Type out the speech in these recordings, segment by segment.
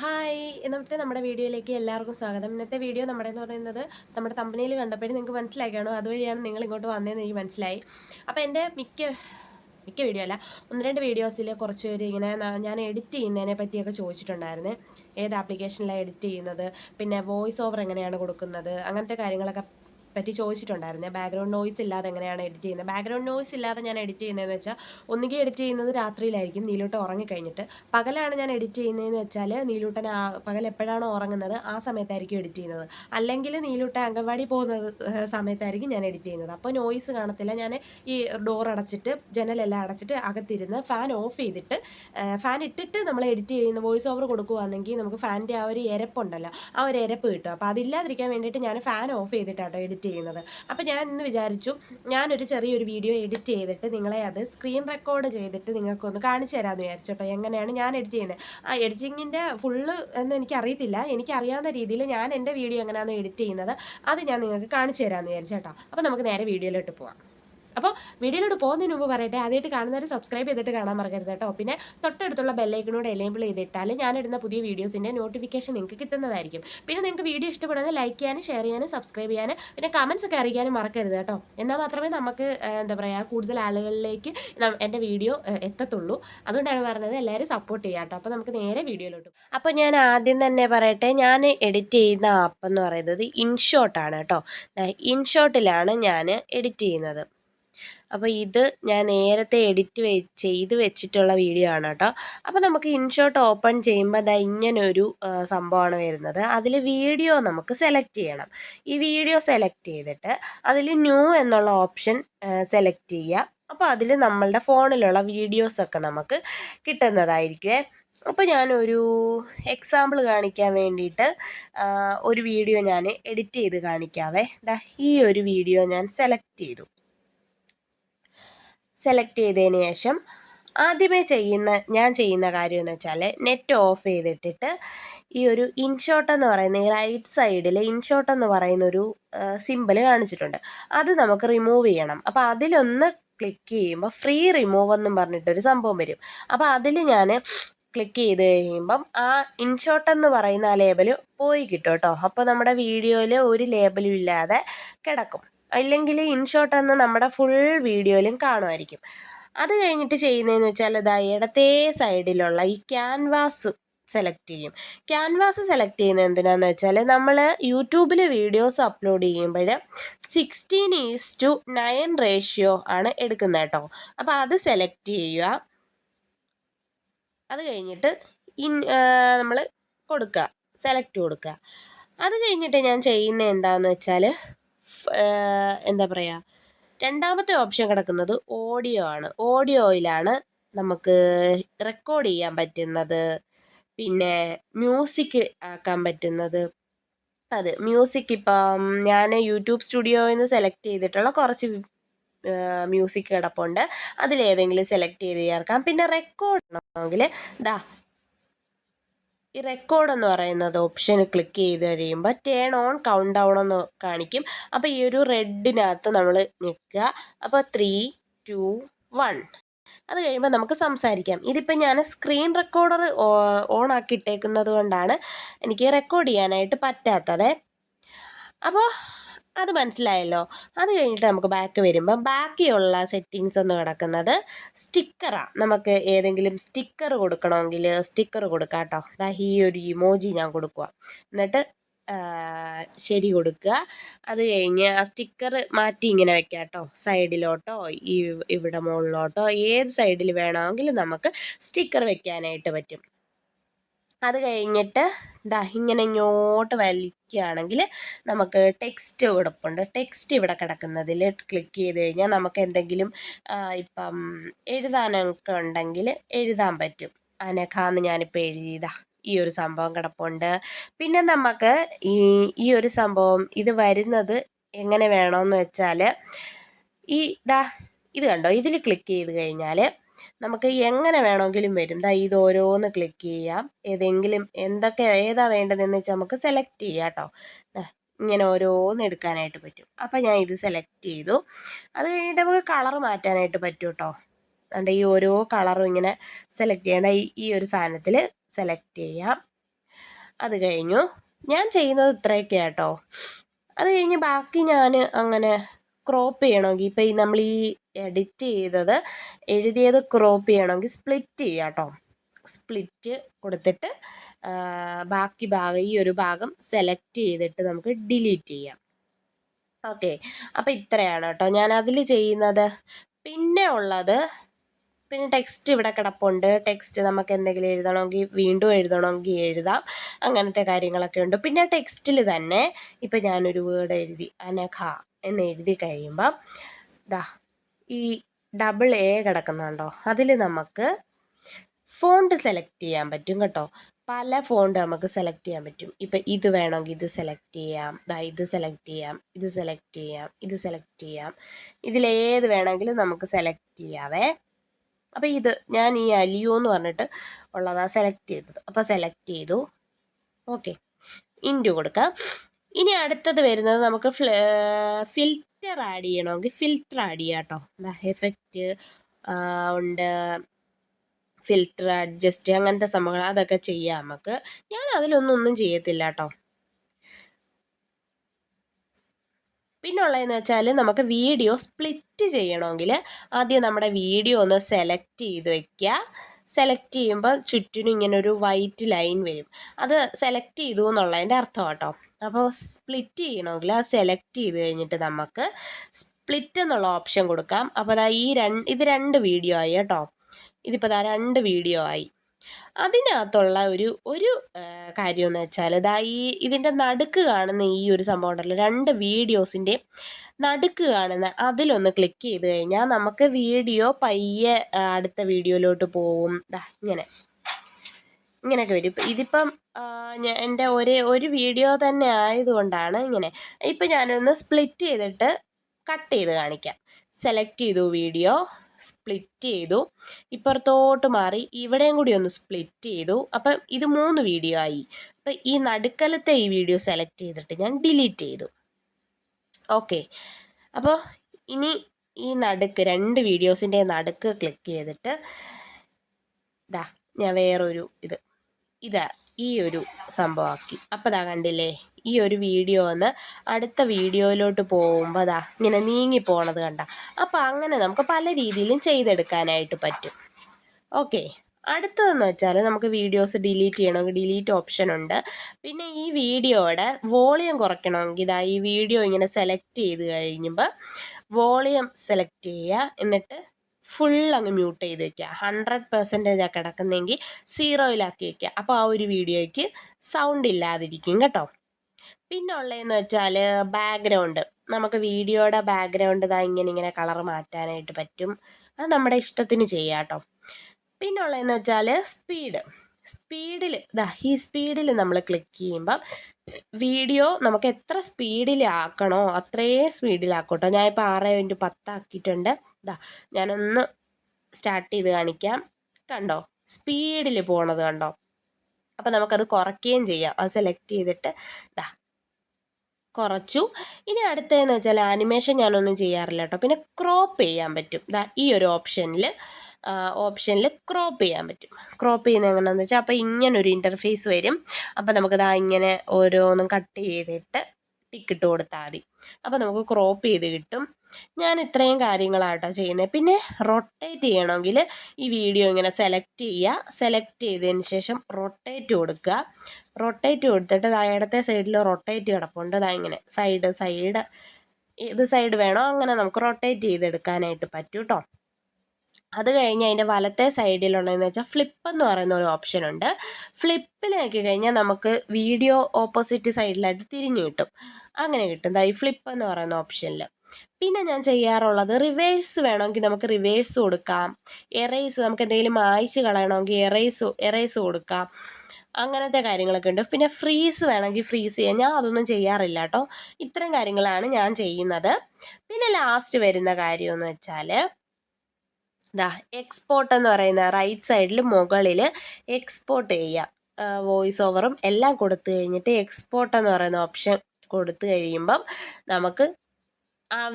Hi ഇന്നത്തെ നമ്മുടെ വീഡിയോയിലേക്ക് എല്ലാവർക്കും സ്വാഗതം. ഇന്നത്തെ വീഡിയോ നമ്മുടെ എന്ന് പറയുന്നത് നമ്മുടെ കമ്പനിയിൽ കണ്ടപ്പോഴും നിങ്ങൾക്ക് മനസ്സിലായി കാണും അതുവഴിയാണ് നിങ്ങൾ ഇങ്ങോട്ട് വന്നതെന്ന് എനിക്ക് മനസ്സിലായി. അപ്പോൾ എന്റെ മിക്ക മിക്ക വീഡിയോ അല്ല ഒന്ന് രണ്ട് വീഡിയോസിൽ കുറച്ച് പേര് ഇങ്ങനെ ഞാൻ എഡിറ്റ് ചെയ്യുന്നതിനെ പറ്റിയൊക്കെ ചോദിച്ചിട്ടുണ്ടായിരുന്നു. ഏത് ആപ്ലിക്കേഷനിലാണ് എഡിറ്റ് ചെയ്യുന്നത്? പിന്നെ വോയിസ് ഓവർ എങ്ങനെയാണ് കൊടുക്കുന്നത്? അങ്ങനത്തെ കാര്യങ്ങളൊക്കെ പറ്റി ചോദിച്ചിട്ടുണ്ടായിരുന്നു. ബാക്ക്ഗ്രൗണ്ട് നോയ്സ് ഇല്ലാതെ എങ്ങനെയാണ് എഡിറ്റ് ചെയ്യുന്നത്? ബാക്ക്ഗ്രൗണ്ട് നോയ്സ് ഇല്ലാതെ ഞാൻ എഡിറ്റ് ചെയ്യുന്നതെന്ന് വെച്ചാൽ ഒന്നുകിൽ എഡിറ്റ് ചെയ്യുന്നത് രാത്രിയിലായിരിക്കും നീലൂട്ടൻ ഉറങ്ങിക്കഴിഞ്ഞിട്ട് പകലാണ് ഞാൻ എഡിറ്റ് ചെയ്യുന്നതെന്ന് വെച്ചാൽ നീലൂട്ടൻ ആ പകൽ എപ്പോഴാണോ ഉറങ്ങുന്നത് ആ സമയത്തായിരിക്കും എഡിറ്റ് ചെയ്യുന്നത്. അല്ലെങ്കിൽ നീലൂട്ട അംഗൻവാടി പോകുന്ന സമയത്തായിരിക്കും ഞാൻ എഡിറ്റ് ചെയ്യുന്നത്. അപ്പോൾ നോയ്സ് കാണത്തില്ല. ഞാൻ ഈ ഡോർ അടച്ചിട്ട് ജനലെല്ലാം അടച്ചിട്ട് അകത്തിരുന്ന് ഫാൻ ഓഫ് ചെയ്തിട്ട് ഫാൻ ഇട്ടിട്ട് നമ്മൾ എഡിറ്റ് ചെയ്യുന്ന വോയിസ് ഓവർ കൊടുക്കുകയാണെങ്കിൽ നമുക്ക് ഫാനിന്റെ ആ ഒരു എരപ്പുണ്ടല്ലോ ആ ഒരു എരപ്പ് കിട്ടും. അപ്പോൾ അതില്ലാതിരിക്കാൻ വേണ്ടിയിട്ട് ഞാൻ ഫാൻ ഓഫ് ചെയ്തിട്ടാട്ടോ എഡിറ്റ് ചെയ്യുന്നത്. അപ്പോൾ ഞാൻ ഇന്ന് വിചാരിച്ചു ഞാനൊരു ചെറിയൊരു വീഡിയോ എഡിറ്റ് ചെയ്തിട്ട് നിങ്ങളെ അത് സ്ക്രീൻ റെക്കോർഡ് ചെയ്തിട്ട് നിങ്ങൾക്കൊന്ന് കാണിച്ചു തരാമെന്ന് വിചാരിച്ചു കേട്ടോ. എങ്ങനെയാണ് ഞാൻ എഡിറ്റ് ചെയ്യുന്നത്? ആ എഡിറ്റിങ്ങിന്റെ ഫുള്ള് എന്ന് എനിക്കറിയത്തില്ല. എനിക്കറിയാവുന്ന രീതിയിൽ ഞാൻ എന്റെ വീഡിയോ എങ്ങനെയാണ് എഡിറ്റ് ചെയ്യുന്നത്. അത് ഞാൻ നിങ്ങൾക്ക് കാണിച്ചു തരാമെന്ന് വിചാരിച്ചു കേട്ടോ. അപ്പോൾ നമുക്ക് നേരെ വീഡിയോയിലോട്ട് പോവാം. അപ്പോൾ വീഡിയോയിലോട്ട് പോകുന്നതിന് മുമ്പ് പറയട്ടെ ആദ്യമായിട്ട് കാണുന്നവർ സബ്സ്ക്രൈബ് ചെയ്തിട്ട് കാണാൻ മറക്കരുത് കേട്ടോ. പിന്നെ തൊട്ടടുത്തുള്ള ബെല്ലൈക്കനോട് എനേബിൾ ചെയ്തിട്ടാൽ ഞാനിടുന്ന പുതിയ വീഡിയോസിന്റെ നോട്ടിഫിക്കേഷൻ നിങ്ങൾക്ക് കിട്ടുന്നതായിരിക്കും. പിന്നെ നിങ്ങൾക്ക് വീഡിയോ ഇഷ്ടപ്പെടുന്നത് ലൈക്ക് ചെയ്യാനും ഷെയർ ചെയ്യാനും സബ്സ്ക്രൈബ് ചെയ്യാനും പിന്നെ കമൻസ് ഒക്കെ അറിയിക്കാനും മറക്കരുത് കേട്ടോ. എന്നാൽ മാത്രമേ നമുക്ക് എന്താ പറയുക കൂടുതൽ ആളുകളിലേക്ക് എന്റെ വീഡിയോ എത്തത്തുള്ളൂ. അതുകൊണ്ടാണ് പറഞ്ഞത് എല്ലാവരും സപ്പോർട്ട് ചെയ്യാം കേട്ടോ. അപ്പോൾ നമുക്ക് നേരെ വീഡിയോയിലോട്ട് അപ്പോൾ ഞാൻ ആദ്യം തന്നെ പറയട്ടെ ഞാൻ എഡിറ്റ് ചെയ്യുന്ന ആപ്പ് എന്ന് പറയുന്നത് ഇൻഷോട്ടാണ് കേട്ടോ. ഇൻഷോട്ടിലാണ് ഞാൻ എഡിറ്റ് ചെയ്യുന്നത്. അപ്പോൾ ഇത് ഞാൻ നേരത്തെ എഡിറ്റ് വെ ചെയ്ത് വെച്ചിട്ടുള്ള വീഡിയോ ആണ് കേട്ടോ. അപ്പോൾ നമുക്ക് ഇൻഷോട്ട് ഓപ്പൺ ചെയ്യുമ്പോൾ അതാ ഇങ്ങനൊരു സംഭവമാണ് വരുന്നത്. അതിൽ വീഡിയോ നമുക്ക് സെലക്ട് ചെയ്യണം. ഈ വീഡിയോ സെലക്ട് ചെയ്തിട്ട് അതിൽ ന്യൂ എന്നുള്ള ഓപ്ഷൻ സെലക്ട് ചെയ്യുക അപ്പോൾ അതിൽ നമ്മളുടെ ഫോണിലുള്ള വീഡിയോസൊക്കെ നമുക്ക് കിട്ടുന്നതായിരിക്കും അപ്പോൾ ഞാനൊരു എക്സാമ്പിൾ കാണിക്കാൻ വേണ്ടിയിട്ട് ഒരു വീഡിയോ ഞാൻ എഡിറ്റ് ചെയ്ത് കാണിക്കാവേ. ദാ ഈ ഒരു വീഡിയോ ഞാൻ സെലക്ട് ചെയ്തു. സെലക്ട് ചെയ്തതിന് ശേഷം ആദ്യമേ ചെയ്യുന്ന ഞാൻ ചെയ്യുന്ന കാര്യം എന്ന് വെച്ചാൽ നെറ്റ് ഓഫ് ചെയ്തിട്ടിട്ട് ഈ ഒരു ഇൻഷോട്ട് എന്ന് പറയുന്ന ഈ റൈറ്റ് സൈഡിൽ ഇൻഷോട്ട് എന്ന് പറയുന്ന ഒരു സിമ്പിൾ കാണിച്ചിട്ടുണ്ട്. അത് നമുക്ക് റിമൂവ് ചെയ്യണം. അപ്പോൾ അതിലൊന്ന് ക്ലിക്ക് ചെയ്യുമ്പോൾ ഫ്രീ റിമൂവ് എന്നും പറഞ്ഞിട്ടൊരു സംഭവം വരും. അപ്പോൾ അതിൽ ഞാൻ ക്ലിക്ക് ചെയ്ത് കഴിയുമ്പം ആ ഇൻഷോട്ട് എന്ന് പറയുന്ന ആ ലേബൽ പോയി കിട്ടും കേട്ടോ. അപ്പോൾ നമ്മുടെ വീഡിയോയിൽ ഒരു ലേബലും ഇല്ലാതെ കിടക്കും. അല്ലെങ്കിൽ ഇൻഷോട്ട് എന്ന് നമ്മുടെ ഫുൾ വീഡിയോയിലും കാണുമായിരിക്കും. അത് കഴിഞ്ഞിട്ട് ചെയ്യുന്നതെന്ന് വെച്ചാൽ ഇതാ ഇടത്തേ സൈഡിലുള്ള ഈ ക്യാൻവാസ് സെലക്ട് ചെയ്യും. ക്യാൻവാസ് സെലക്ട് ചെയ്യുന്നത് എന്തിനാന്ന് വെച്ചാൽ നമ്മൾ യൂട്യൂബിൽ വീഡിയോസ് അപ്ലോഡ് ചെയ്യുമ്പോൾ sixteen is to nine ratio ആണ് എടുക്കുന്നത് കേട്ടോ. അപ്പോൾ അത് സെലക്ട് ചെയ്യുക. അത് കഴിഞ്ഞിട്ട് ഇൻ നമ്മൾ കൊടുക്കുക. സെലക്ട് കൊടുക്കുക. അത് കഴിഞ്ഞിട്ട് ഞാൻ ചെയ്യുന്ന എന്താണെന്ന് വെച്ചാൽ എന്താ പറയുക രണ്ടാമത്തെ ഓപ്ഷൻ കിടക്കുന്നത് ഓഡിയോ ആണ്. ഓഡിയോയിലാണ് നമുക്ക് റെക്കോർഡ് ചെയ്യാൻ പറ്റുന്നത് പിന്നെ മ്യൂസിക് ആക്കാൻ പറ്റുന്നത്. അത് മ്യൂസിക് ഇപ്പം ഞാൻ യൂട്യൂബ് സ്റ്റുഡിയോയിൽ നിന്ന് സെലക്ട് ചെയ്തിട്ടുള്ള കുറച്ച് മ്യൂസിക് കിടപ്പുണ്ട്. അതിലേതെങ്കിലും സെലക്ട് ചെയ്ത് ചേർക്കാം. പിന്നെ റെക്കോർഡ് ആണെങ്കിൽ ദാ ഈ റെക്കോർഡ് എന്ന് പറയുന്നത് ഓപ്ഷൻ ക്ലിക്ക് ചെയ്ത് കഴിയുമ്പോൾ ടേൺ ഓൺ കൗണ്ട് ഡൗൺ എന്ന് കാണിക്കും. അപ്പോൾ ഈ ഒരു റെഡിനകത്ത് നമ്മൾ നിൽക്കുക അപ്പോൾ ത്രീ ടു വൺ അത് കഴിയുമ്പോൾ നമുക്ക് സംസാരിക്കാം. ഇതിപ്പോൾ ഞാൻ സ്ക്രീൻ റെക്കോർഡർ ഓൺ ആക്കി ഇട്ടേക്കുന്നത് കൊണ്ടാണ് എനിക്ക് റെക്കോർഡ് ചെയ്യാനായിട്ട് പറ്റാത്തത്. അപ്പോൾ അത് മനസ്സിലായല്ലോ. അത് കഴിഞ്ഞിട്ട് നമുക്ക് ബാക്ക് വരുമ്പോൾ ബാക്കിയുള്ള സെറ്റിങ്സ് എന്ന് കിടക്കുന്നത് സ്റ്റിക്കറാണ് നമുക്ക് ഏതെങ്കിലും സ്റ്റിക്കർ കൊടുക്കണമെങ്കിൽ സ്റ്റിക്കർ കൊടുക്കാം കേട്ടോ. അതാ ഈ ഒരു ഇമോജി ഞാൻ കൊടുക്കുക. എന്നിട്ട് ശരി കൊടുക്കുക. അത് കഴിഞ്ഞ് ആ സ്റ്റിക്കർ മാറ്റി ഇങ്ങനെ വെക്കാം കേട്ടോ. സൈഡിലോട്ടോ ഈ ഇവിടെ മുകളിലോട്ടോ ഏത് സൈഡിൽ വേണമെങ്കിലും നമുക്ക് സ്റ്റിക്കർ വെക്കാനായിട്ട് പറ്റും. അത് കഴിഞ്ഞിട്ട് ദാ ഇങ്ങനെ ഇങ്ങോട്ട് വലിക്കുകയാണെങ്കിൽ നമുക്ക് ടെക്സ്റ്റ് കൊടുപ്പുണ്ട്. ടെക്സ്റ്റ് ഇവിടെ കിടക്കുന്നതിൽ ക്ലിക്ക് ചെയ്ത് കഴിഞ്ഞാൽ നമുക്ക് എന്തെങ്കിലും ഇപ്പം എഴുതാനൊക്കെ ഉണ്ടെങ്കിൽ എഴുതാൻ പറ്റും. അനഘാന്ന് ഞാനിപ്പോൾ എഴുതിയതാ. ഈ ഒരു സംഭവം കിടപ്പുണ്ട്. പിന്നെ നമുക്ക് ഈ ഈ ഒരു സംഭവം ഇത് വരുന്നത് എങ്ങനെ വേണമെന്ന് വെച്ചാൽ ഈ ദാ ഇത് കണ്ടോ? ഇതിൽ ക്ലിക്ക് ചെയ്ത് കഴിഞ്ഞാൽ നമുക്ക് എങ്ങനെ വേണമെങ്കിലും വരും. ദാ ഇത് ഓരോന്ന് ക്ലിക്ക് ചെയ്യാം. ഏതെങ്കിലും എന്തൊക്കെ ഏതാ വേണ്ടതെന്ന് വെച്ചാൽ നമുക്ക് സെലക്ട് ചെയ്യാം കേട്ടോ ഇങ്ങനെ ഓരോന്ന് എടുക്കാനായിട്ട് പറ്റും. അപ്പം ഞാൻ ഇത് സെലക്ട് ചെയ്തു. അത് കഴിഞ്ഞിട്ട് നമുക്ക് കളർ മാറ്റാനായിട്ട് പറ്റും കേട്ടോ അതുകൊണ്ട് ഈ ഓരോ കളറും ഇങ്ങനെ സെലക്ട് ചെയ്യാം. ഈ ഒരു സാധനത്തിൽ സെലക്ട് ചെയ്യാം. അത് കഴിഞ്ഞു. ഞാൻ ചെയ്യുന്നത് ഇത്രയൊക്കെ കേട്ടോ അത് കഴിഞ്ഞ് ബാക്കി ഞാൻ അങ്ങനെ ക്രോപ്പ് ചെയ്യണമെങ്കിൽ ഇപ്പം ഈ നമ്മൾ ഈ എഡിറ്റ് ചെയ്തത് എഴുതിയത് ക്രോപ്പ് ചെയ്യണമെങ്കിൽ സ്പ്ലിറ്റ് ചെയ്യുക കേട്ടോ സ്പ്ലിറ്റ് കൊടുത്തിട്ട് ബാക്കി ഭാഗം ഈ ഒരു ഭാഗം സെലക്ട് ചെയ്തിട്ട് നമുക്ക് ഡിലീറ്റ് ചെയ്യാം. ഓക്കെ അപ്പോൾ ഇത്രയാണ് കേട്ടോ ഞാൻ അതിൽ ചെയ്യുന്നത്. പിന്നെ ഉള്ളത് പിന്നെ ടെക്സ്റ്റ് ഇവിടെ കിടപ്പുണ്ട്. ടെക്സ്റ്റ് നമുക്ക് എന്തെങ്കിലും എഴുതണമെങ്കിൽ വീണ്ടും എഴുതണമെങ്കിൽ എഴുതാം. അങ്ങനത്തെ കാര്യങ്ങളൊക്കെ ഉണ്ട്. പിന്നെ ടെക്സ്റ്റിൽ തന്നെ ഇപ്പം ഞാനൊരു വേർഡ് എഴുതി അനഘ എന്ന് എഴുതി കഴിയുമ്പം ദാ ഈ ഡബിൾ എ കിടക്കുന്നുണ്ടോ? അതിൽ നമുക്ക് ഫോണ്ട് സെലക്ട് ചെയ്യാൻ പറ്റും കേട്ടോ. പല ഫോണ്ട് നമുക്ക് സെലക്ട് ചെയ്യാൻ പറ്റും. ഇപ്പം ഇത് വേണമെങ്കിൽ ഇത് സെലക്ട് ചെയ്യാം. ദാ ഇത് സെലക്ട് ചെയ്യാം. ഇത് സെലക്ട് ചെയ്യാം. ഇത് സെലക്ട് ചെയ്യാം. ഇതിലേത് വേണമെങ്കിലും നമുക്ക് സെലക്ട് ചെയ്യാവേ. അപ്പോൾ ഇത് ഞാൻ ഈ അലിയോ എന്ന് പറഞ്ഞിട്ട് ഉള്ളതാണ് സെലക്ട് ചെയ്തത്. അപ്പോൾ സെലക്ട് ചെയ്തു. ഓക്കെ ഇന്റു കൊടുക്കാം. ഇനി അടുത്തത് വരുന്നത് നമുക്ക് ഫിൽറ്റർ ആഡ് ചെയ്യണമെങ്കിൽ ഫിൽറ്റർ ആഡ് ചെയ്യാം കേട്ടോ. എന്താ എഫക്റ്റ് ഉണ്ട്. ഫിൽറ്റർ അഡ്ജസ്റ്റ് അങ്ങനത്തെ സംഭവങ്ങൾ അതൊക്കെ ചെയ്യാം നമുക്ക്. ഞാൻ അതിലൊന്നും ഒന്നും ചെയ്യത്തില്ല കേട്ടോ. പിന്നുള്ളതെന്ന് വെച്ചാൽ നമുക്ക് വീഡിയോ സ്പ്ലിറ്റ് ചെയ്യണമെങ്കിൽ ആദ്യം നമ്മുടെ വീഡിയോ ഒന്ന് സെലക്ട് ചെയ്ത് വയ്ക്കുക സെലക്ട് ചെയ്യുമ്പോൾ ചുറ്റിനും ഇങ്ങനെ ഒരു വൈറ്റ് ലൈൻ വരും. അത് സെലക്ട് ചെയ്തു എന്നുള്ളതിന്റെ അർത്ഥം കേട്ടോ. അപ്പോൾ സ്പ്ലിറ്റ് ചെയ്യണമെങ്കിൽ ആ സെലക്ട് ചെയ്ത് കഴിഞ്ഞിട്ട് നമുക്ക് സ്പ്ലിറ്റ് എന്നുള്ള ഓപ്ഷൻ കൊടുക്കാം. അപ്പോൾ അതാ ഈ രണ്ട് ഇത് രണ്ട് വീഡിയോ ആയി കേട്ടോ. ഇതിപ്പോൾ ദാ രണ്ട് വീഡിയോ ആയി. അതിനകത്തുള്ള ഒരു ഒരു കാര്യം എന്ന് വെച്ചാൽ ഇതാ ഈ ഇതിന്റെ നടുക്ക് കാണുന്ന ഈ ഒരു സംഭവം ഉണ്ടല്ലോ. രണ്ട് വീഡിയോസിന്റെ നടുക്ക് കാണുന്ന അതിലൊന്ന് ക്ലിക്ക് ചെയ്ത് കഴിഞ്ഞാൽ നമുക്ക് വീഡിയോ പയ്യെ അടുത്ത വീഡിയോയിലോട്ട് പോവും. ഇതാ ഇങ്ങനെ. ഇങ്ങനെയൊക്കെ വരും. ഇപ്പം ഇതിപ്പം എന്റെ ഒരേ ഒരു വീഡിയോ തന്നെ ആയതുകൊണ്ടാണ് ഇങ്ങനെ. ഇപ്പം ഞാനൊന്ന് സ്പ്ലിറ്റ് ചെയ്തിട്ട് കട്ട് ചെയ്ത് കാണിക്കാം. സെലക്ട് ചെയ്തു വീഡിയോ സ്പ്ലിറ്റ് ചെയ്തു. ഇപ്പുറത്തോട്ട് മാറി ഇവിടെയും കൂടി ഒന്ന് സ്പ്ലിറ്റ് ചെയ്തു. അപ്പം ഇത് മൂന്ന് വീഡിയോ ആയി. അപ്പം ഈ നടുക്കലത്തെ ഈ വീഡിയോ സെലക്ട് ചെയ്തിട്ട് ഞാൻ ഡിലീറ്റ് ചെയ്തു. ഓക്കെ. അപ്പോൾ ഇനി ഈ നടുക്ക് രണ്ട് വീഡിയോസിന്റെ നടുക്ക് ക്ലിക്ക് ചെയ്തിട്ട് ഇതാ ഞാൻ വേറൊരു ഇത് ഇതാ ഈ ഒരു സംഭവമാക്കി അപ്പോൾ അതാ കണ്ടില്ലേ? ഈ ഒരു വീഡിയോ ഒന്ന് അടുത്ത വീഡിയോയിലോട്ട് പോകുമ്പോൾ അതാ ഇങ്ങനെ നീങ്ങി പോണത് കണ്ട. അപ്പോൾ അങ്ങനെ നമുക്ക് പല രീതിയിലും ചെയ്തെടുക്കാനായിട്ട് പറ്റും. ഓക്കെ. അടുത്തതെന്ന് വെച്ചാൽ നമുക്ക് വീഡിയോസ് ഡിലീറ്റ് ചെയ്യണമെങ്കിൽ ഡിലീറ്റ് ഓപ്ഷൻ ഉണ്ട്. പിന്നെ ഈ വീഡിയോയുടെ വോളിയം കുറയ്ക്കണമെങ്കിൽ ഇതാ ഈ വീഡിയോ ഇങ്ങനെ സെലക്ട് ചെയ്ത് കഴിയുമ്പോൾ വോളിയം സെലക്ട് ചെയ്യുക. എന്നിട്ട് ഫുൾ അങ്ങ് മ്യൂട്ട് ചെയ്ത് വെക്കുക. ഹൺഡ്രഡ് പെർസെന്റേജ് ആ കിടക്കുന്നെങ്കിൽ സീറോയിലാക്കി വെക്കുക. അപ്പോൾ ആ ഒരു വീഡിയോയ്ക്ക് സൗണ്ട് ഇല്ലാതിരിക്കും കേട്ടോ. പിന്നെ ഉള്ളതെന്ന് വെച്ചാൽ ബാക്ക്ഗ്രൗണ്ട് നമുക്ക് വീഡിയോയുടെ ബാക്ക്ഗ്രൗണ്ട് ഇതാ ഇങ്ങനെ ഇങ്ങനെ കളർ മാറ്റാനായിട്ട് പറ്റും. അത് നമ്മുടെ ഇഷ്ടത്തിന് ചെയ്യാം കേട്ടോ. പിന്നെ ഉള്ളതെന്ന് വെച്ചാൽ സ്പീഡ് സ്പീഡിൽ ഇതാ ഈ സ്പീഡിൽ നമ്മൾ ക്ലിക്ക് ചെയ്യുമ്പം വീഡിയോ നമുക്ക് എത്ര സ്പീഡിലാക്കണോ അത്രയും സ്പീഡിലാക്കട്ടോ ഞാനിപ്പോൾ ആറ് ഇന്റു പത്താക്കിയിട്ടുണ്ട്. ഇതാ ഞാനൊന്ന് സ്റ്റാർട്ട് ചെയ്ത് കാണിക്കാം. കണ്ടോ? സ്പീഡിൽ പോണത് കണ്ടോ? അപ്പം നമുക്കത് കുറയ്ക്കുകയും ചെയ്യാം. അത് സെലക്ട് ചെയ്തിട്ട് ഇതാ കുറച്ചു. ഇനി അടുത്തതെന്ന് വെച്ചാൽ ആനിമേഷൻ ഞാനൊന്നും ചെയ്യാറില്ല കേട്ടോ. പിന്നെ ക്രോപ്പ് ചെയ്യാൻ പറ്റും. ദാ ഈ ഒരു ഓപ്ഷനിൽ ഓപ്ഷനിൽ ക്രോപ്പ് ചെയ്യാൻ പറ്റും. ക്രോപ്പ് ചെയ്യുന്നത് എങ്ങനെയാണെന്ന് വെച്ചാൽ അപ്പോൾ ഒരു ഇന്റർഫേസ് വരും. അപ്പോൾ നമുക്ക് ദാ ഇങ്ങനെ ഓരോന്നും കട്ട് ചെയ്തിട്ട് ടിക്കിട്ട് കൊടുത്താൽ മതി. അപ്പോൾ നമുക്ക് ക്രോപ്പ് ചെയ്ത് കിട്ടും. ഞാൻ ഇത്രയും കാര്യങ്ങളാട്ടോ ചെയ്യുന്നത് പിന്നെ റൊട്ടേറ്റ് ചെയ്യണമെങ്കിൽ ഈ വീഡിയോ ഇങ്ങനെ സെലക്ട് ചെയ്യുക. സെലക്ട് ചെയ്തതിന് ശേഷം റൊട്ടേറ്റ് കൊടുക്കുക. റൊട്ടേറ്റ് കൊടുത്തിട്ട് ഇടത്തെ സൈഡിൽ റൊട്ടേറ്റ് കിടപ്പുണ്ട്. അതാ ഇങ്ങനെ സൈഡ് സൈഡ് ഏത് സൈഡ് വേണോ അങ്ങനെ നമുക്ക് റൊട്ടേറ്റ് ചെയ്തെടുക്കാനായിട്ട് പറ്റും കേട്ടോ അത് കഴിഞ്ഞ് അതിന്റെ വലത്തെ സൈഡിലുള്ളതെന്ന് വെച്ചാൽ ഫ്ലിപ്പ് എന്ന് പറയുന്ന ഒരു ഓപ്ഷൻ ഉണ്ട്. ഫ്ലിപ്പിൽ നോക്കി കഴിഞ്ഞാൽ നമുക്ക് വീഡിയോ ഓപ്പോസിറ്റ് സൈഡിലായിട്ട് തിരിഞ്ഞു കിട്ടും. അങ്ങനെ കിട്ടും. ഈ ഫ്ലിപ്പ് എന്ന് പറയുന്ന ഓപ്ഷനിൽ പിന്നെ ഞാൻ ചെയ്യാറുള്ളത് റിവേഴ്സ് വേണമെങ്കിൽ നമുക്ക് റിവേഴ്സ് കൊടുക്കാം. എറേസ് നമുക്ക് എന്തെങ്കിലും മായ്ച്ച് കളയണമെങ്കിൽ എറേസ് എറേസ് കൊടുക്കാം. അങ്ങനത്തെ കാര്യങ്ങളൊക്കെ ഉണ്ട്. പിന്നെ ഫ്രീസ് വേണമെങ്കിൽ ഫ്രീസ് ചെയ്യാം. ഞാൻ അതൊന്നും ചെയ്യാറില്ല കേട്ടോ. ഇത്തരം കാര്യങ്ങളാണ് ഞാൻ ചെയ്യുന്നത്. പിന്നെ ലാസ്റ്റ് വരുന്ന കാര്യം എന്ന് വെച്ചാൽ ഇതാ എക്സ്പോർട്ട് എന്ന് പറയുന്ന റൈറ്റ് സൈഡിൽ മുകളിൽ എക്സ്പോർട്ട് ചെയ്യാം വോയിസ് ഓവറും എല്ലാം കൊടുത്തു കഴിഞ്ഞിട്ട് എക്സ്പോർട്ട് എന്ന് പറയുന്ന ഓപ്ഷൻ കൊടുത്തു കഴിയുമ്പം നമുക്ക്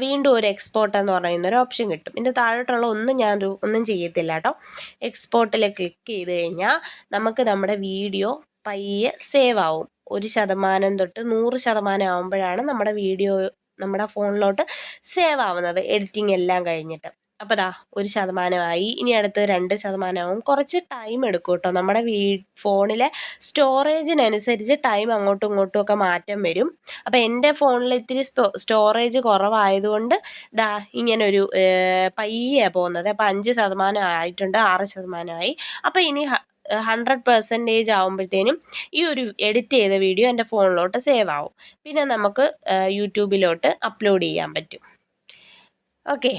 വീണ്ടും ഒരു എക്സ്പോർട്ട് എന്ന് പറയുന്ന ഒരു ഓപ്ഷൻ കിട്ടും. ഇതിന്റെ താഴോട്ടുള്ള ഒന്നും ഞാൻ ഒന്നും ചെയ്യത്തില്ല കേട്ടോ. എക്സ്പോർട്ടിൽ ക്ലിക്ക് ചെയ്ത് കഴിഞ്ഞാൽ നമുക്ക് നമ്മുടെ വീഡിയോ പയ്യെ സേവ് ആവും. ഒരു ശതമാനം തൊട്ട് നൂറ് ശതമാനം ആവുമ്പോഴാണ് നമ്മുടെ വീഡിയോ നമ്മുടെ ഫോണിലോട്ട് സേവ് ആവുന്നത് എഡിറ്റിംഗ് എല്ലാം കഴിഞ്ഞിട്ട്. അപ്പോൾ ദാ ഒരു ശതമാനമായി. ഇനി അടുത്ത് രണ്ട് ശതമാനമാവും കുറച്ച് ടൈം എടുക്കും കേട്ടോ നമ്മുടെ വീ ഫോണിലെ സ്റ്റോറേജിനനുസരിച്ച് ടൈം അങ്ങോട്ടും ഇങ്ങോട്ടും ഒക്കെ മാറ്റം വരും. അപ്പോൾ എന്റെ ഫോണിൽ ഇത്തിരി സ്റ്റോറേജ് കുറവായതുകൊണ്ട് ദാ ഇങ്ങനൊരു പയ്യെ പോകുന്നത്. അപ്പോൾ അഞ്ച് ശതമാനം ആയിട്ടുണ്ട് ആറ് ശതമാനമായി. അപ്പോൾ ഇനി ഹൺഡ്രഡ് പെർസെന്റേജ് ആകുമ്പോഴത്തേനും ഈ ഒരു എഡിറ്റ് ചെയ്ത വീഡിയോ എന്റെ ഫോണിലോട്ട് സേവ് ആവും. പിന്നെ നമുക്ക് യൂട്യൂബിലോട്ട് അപ്ലോഡ് ചെയ്യാൻ പറ്റും. ഓക്കെ